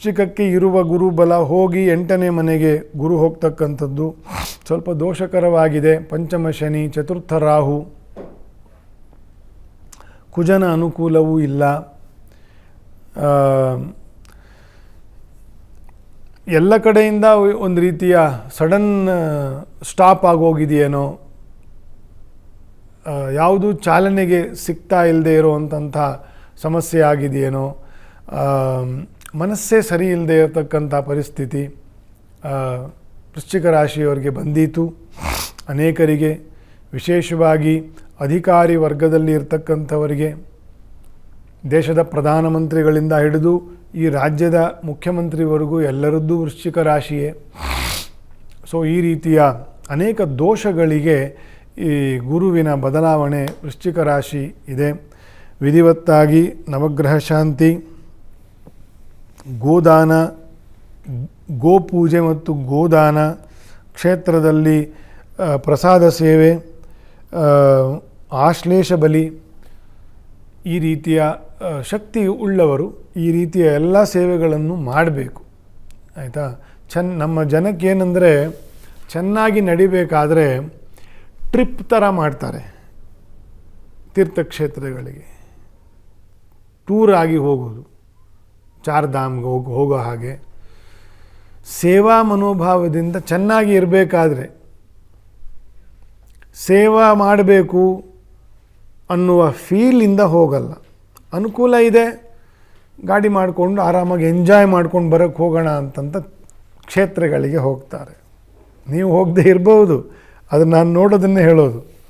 ವೃಶ್ಚಿಕಕ್ಕೆ ಇರುವ ಗುರುಬಲ ಹೋಗಿ ಎಂಟನೇ ಮನೆಗೆ ಗುರು ಹೋಗ್ತಕ್ಕಂಥದ್ದು. ಸ್ವಲ್ಪ ದೋಷಕರವಾಗಿದೆ. ಪಂಚಮ ಶನಿ, ಚತುರ್ಥ ರಾಹು. ಕುಜನ ಅನುಕೂಲವೂ ಇಲ್ಲ. ಎಲ್ಲ ಕಡೆಯಿಂದ ಒಂದು ರೀತಿಯ ಸಡನ್ ಸ್ಟಾಪ್ ಆಗೋಗಿದೆಯೇನೋ ಯಾವುದು ಚಾಲನೆಗೆ ಸಿಗ್ತಾ ಇಲ್ಲದೆ ಇರುವಂಥ ಸಮಸ್ಯೆ ಆಗಿದೆಯೇನೋ ಮನಸ್ಸೇ ಸರಿ ಇಲ್ಲದೆ ಇರತಕ್ಕಂಥ ಪರಿಸ್ಥಿತಿ ವೃಶ್ಚಿಕ ರಾಶಿಯವರಿಗೆ ಬಂದೀತು. ಅನೇಕರಿಗೆ, ವಿಶೇಷವಾಗಿ ಅಧಿಕಾರಿ ವರ್ಗದಲ್ಲಿ ಇರತಕ್ಕಂಥವರಿಗೆ, ದೇಶದ ಪ್ರಧಾನಮಂತ್ರಿಗಳಿಂದ ಹಿಡಿದು ಈ ರಾಜ್ಯದ ಮುಖ್ಯಮಂತ್ರಿವರೆಗೂ ಎಲ್ಲರದ್ದು ವೃಶ್ಚಿಕ ರಾಶಿಯೇ. ಸೊ, ಈ ರೀತಿಯ ಅನೇಕ ದೋಷಗಳಿಗೆ ಈ ಗುರುವಿನ ಬದಲಾವಣೆ ವೃಶ್ಚಿಕ ರಾಶಿ ಇದೆ. ವಿಧಿವತ್ತಾಗಿ ನವಗ್ರಹ ಶಾಂತಿ ಗೋದಾನ, ಗೋಪೂಜೆ ಮತ್ತು ಗೋದಾನ ಕ್ಷೇತ್ರದಲ್ಲಿ ಪ್ರಸಾದ ಸೇವೆ ಆಶ್ಲೇಷ ಬಲಿ ಈ ರೀತಿಯ ಶಕ್ತಿ ಉಳ್ಳವರು ಈ ರೀತಿಯ ಎಲ್ಲ ಸೇವೆಗಳನ್ನು ಮಾಡಬೇಕು. ಆಯಿತಾ? ಚೆನ್ನ ನಮ್ಮ ಜನಕ್ಕೆ ಏನಂದರೆ ಚೆನ್ನಾಗಿ ನಡಿಬೇಕಾದರೆ ಟ್ರಿಪ್ ಥರ ಮಾಡ್ತಾರೆ ತೀರ್ಥಕ್ಷೇತ್ರಗಳಿಗೆ. ಟೂರ್ ಆಗಿ ಹೋಗೋದು. ಚಾರ್ಧಾಮ್ಗೆ ಹೋಗಿ, ಹೋಗೋ ಹಾಗೆ. ಸೇವಾ ಮನೋಭಾವದಿಂದ ಚೆನ್ನಾಗಿ ಇರಬೇಕಾದ್ರೆ ಸೇವಾ ಮಾಡಬೇಕು ಅನ್ನುವ ಫೀಲಿಂದ ಹೋಗಲ್ಲ. ಅನುಕೂಲ ಇದೆ. ಗಾಡಿ ಮಾಡಿಕೊಂಡು ಆರಾಮಾಗಿ ಎಂಜಾಯ್ ಮಾಡ್ಕೊಂಡು ಬರೋಕ್ಕೆ ಹೋಗೋಣ ಅಂತಂತ ಕ್ಷೇತ್ರಗಳಿಗೆ ಹೋಗ್ತಾರೆ. ನೀವು ಹೋಗದೆ ಇರ್ಬೋದು. ಅದು ನಾನು ನೋಡೋದನ್ನೇ ಹೇಳೋದು.